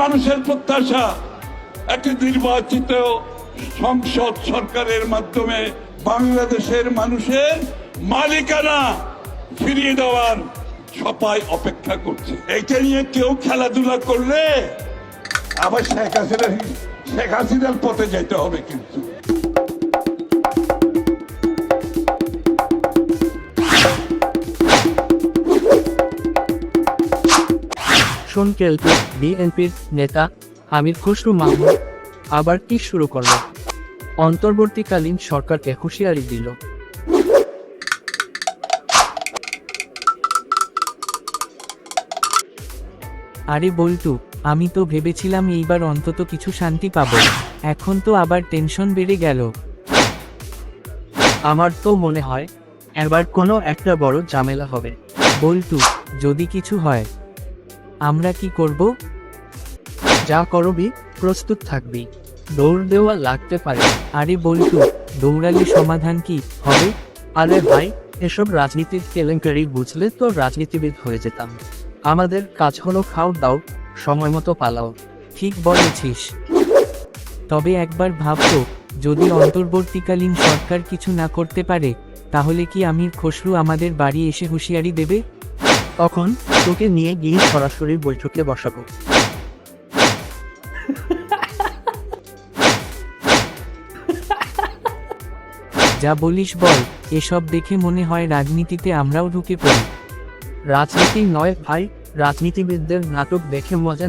মানুষের প্রত্যাশা, একটি নির্বাচিত সংসদ সরকারের মাধ্যমে বাংলাদেশের মানুষের মালিকানা ফিরিয়ে দেওয়ার সবাই অপেক্ষা করছে। এটা নিয়ে কেউ খেলাধুলা করলে আবার শেখ হাসিনা শেখ হাসিনার পথে যেতে হবে কিন্তু। শোন কেলকে, বিএনপির নেতা আমির খসরু মাহমুদ আবার কি শুরু করল? অন্তর্বর্তীকালীন সরকারকে হুঁশিয়ারি দিল। আরে বল্টু, আমি তো ভেবেছিলাম এইবার অন্তত কিছু শান্তি পাবো, এখন তো আবার টেনশন বেড়ে গেল। আমার তো মনে হয়, এবার কোনো একটা বড় ঝামেলা হবে। বল্টু, যদি কিছু হয়। আমরা কি করব? যা করবি, প্রস্তুত থাকবি। দৌড় দেওয়া লাগতে পারে। আরে বল্টু, দৌড়ালে সমাধান কি হবে? আরে ভাই, এসব রাজনীতির কেলেঙ্কারি বুঝলে তো রাজনীতিবিদ হয়ে যেতাম। আমাদের কাজ হলো খাও দাও, সময় মতো পালাও। ঠিক বলেছিস। তবে একবার ভাবতো, যদি অন্তর্বর্তীকালীন সরকার কিছু না করতে পারে, তাহলে কি আমির খসরু আমাদের বাড়ি এসে হুঁশিয়ারি দেবে? তখন তোকে নিয়ে গিয়ে সরাসরি বৈঠকে বসাবো। যা বলিস বল, এসব দেখে মনে হয় রাজনীতিতে আমরাও ঢুকে পড়ি। রাজনীতি নয় ভাই, রাজনীতিবিদদের নাটক দেখে মজা